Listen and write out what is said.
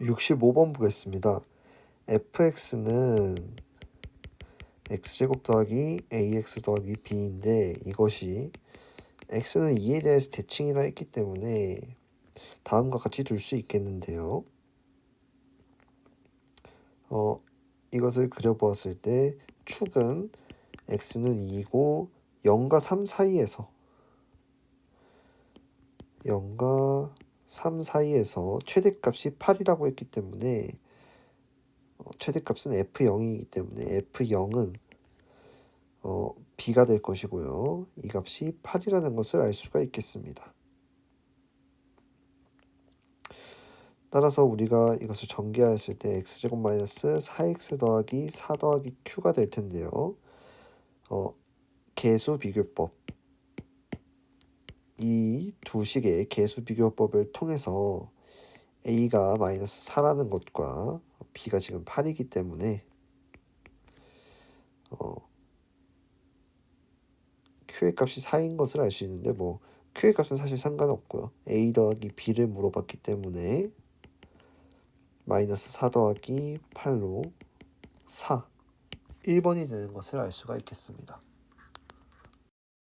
65번 보겠습니다. fx는 x제곱 더하기 ax 더하기 b인데 이것이 x는 2에 대해서 대칭이라 했기 때문에 다음과 같이 둘 수 있겠는데요. 어, 이것을 그려보았을 때 축은 x는 2이고 0과 3 사이에서 0과 3 사이에서 최대값이 8이라고 했기 때문에 어, 최대값은 f0이기 때문에 f0은 어, b가 될 것이고요. 이 값이 8이라는 것을 알 수가 있겠습니다. 따라서 우리가 이것을 전개하였을 때 x제곱 마이너스 4x 더하기 4 더하기 q가 될 텐데요. 어, 개수 비교법 이 두 식의 개수 비교법을 통해서 a가 마이너스 4라는 것과 b가 지금 8이기 때문에 어, q의 값이 4인 것을 알 수 있는데 뭐 q의 값은 사실 상관없고요. a 더하기 b를 물어봤기 때문에 마이너스 4 더하기 8로 4 1번이 되는 것을 알 수가 있겠습니다.